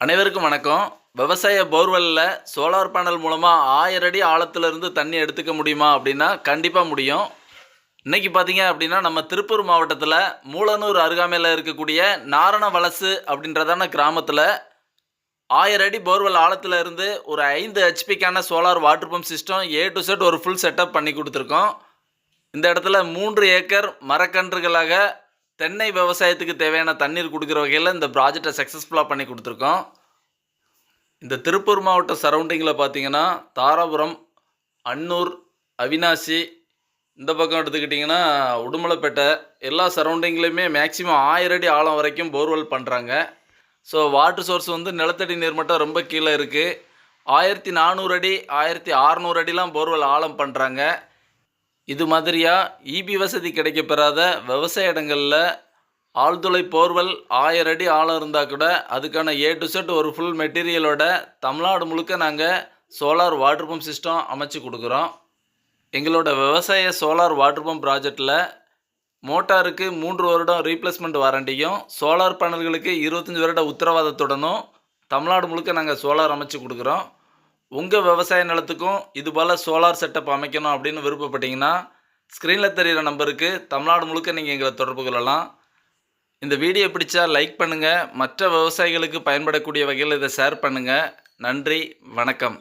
அனைவருக்கும் வணக்கம். விவசாய போர்வெல்லில் சோலார் பேனல் மூலமாக ஆயிரம் அடி தண்ணி எடுத்துக்க முடியுமா அப்படின்னா கண்டிப்பாக முடியும். இன்றைக்கி பார்த்தீங்க அப்படின்னா நம்ம திருப்பூர் மாவட்டத்தில் மூலனூர் அருகாமையில் இருக்கக்கூடிய நாரண வலசு அப்படின்றதான கிராமத்தில் ஆயிரம் அடி போர்வெல் ஆழத்தில் இருந்து ஒரு ஐந்து ஹெச்பிக்கான solar water pump system A to Z ஒரு ஃபுல் செட்டப் பண்ணி கொடுத்துருக்கோம். இந்த இடத்துல மூன்று ஏக்கர் மரக்கன்றுகளாக தென்னை விவசாயத்துக்கு தேவையான தண்ணீர் கொடுக்குற வகையில் இந்த ப்ராஜெக்டை சக்ஸஸ்ஃபுல்லாக பண்ணி கொடுத்துருக்கோம். இந்த திருப்பூர் மாவட்ட சரௌண்டிங்கில் பார்த்தீங்கன்னா தாராபுரம் அன்னூர் அவினாசி இந்த பக்கம் எடுத்துக்கிட்டிங்கன்னா உடுமலைப்பேட்டை எல்லா சரௌண்டிங்லேயுமே மேக்ஸிமம் ஆயிரம் அடி ஆழம் வரைக்கும் போர்வெல் பண்ணுறாங்க ஸோ வாட்டர் சோர்ஸ் வந்து நிலத்தடி நீர் மட்டம் ரொம்ப கீழே இருக்குது ஆயிரத்தி நானூறு அடி ஆயிரத்தி அறநூறு அடிலாம் போர்வெல் ஆழம் பண்ணுறாங்க இது மாதிரியாக இபி வசதி கிடைக்கப்பெறாத விவசாய இடங்களில் ஆழ்துளை போர்வல் ஆயிரம் அடி ஆழம் இருந்தால் கூட அதுக்கான ஏ டு செட் ஒரு ஃபுல் மெட்டீரியலோட தமிழ்நாடு முழுக்க நாங்கள் சோலார் வாட்டர் பம்ப் சிஸ்டம் அமைச்சு கொடுக்குறோம். எங்களோட விவசாய சோலார் வாட்டர் பம்ப் ப்ராஜெக்டில் மோட்டாருக்கு மூன்று வருடம் ரீப்ளேஸ்மெண்ட் வாரண்டியும் சோலார் பேனல்களுக்கு இருபத்தஞ்சி வருட உத்தரவாதத்துடனும் தமிழ்நாடு முழுக்க நாங்கள் சோலார் அமைச்சு கொடுக்குறோம். உங்கள் விவசாய நிலத்துக்கும் இதுபோல் சோலார் செட்டப் அமைக்கணும் அப்படின்னு விருப்பப்பட்டீங்கன்னா ஸ்க்ரீனில் தெரிகிற நம்பருக்கு தமிழ்நாடு முழுக்க நீங்கள் எங்களை தொடர்பு கொள்ளலாம். இந்த வீடியோ பிடிச்சா லைக் பண்ணுங்கள் மற்ற விவசாயிகளுக்கு பயன்படக்கூடிய வகையில் இதை ஷேர் பண்ணுங்கள் நன்றி வணக்கம்.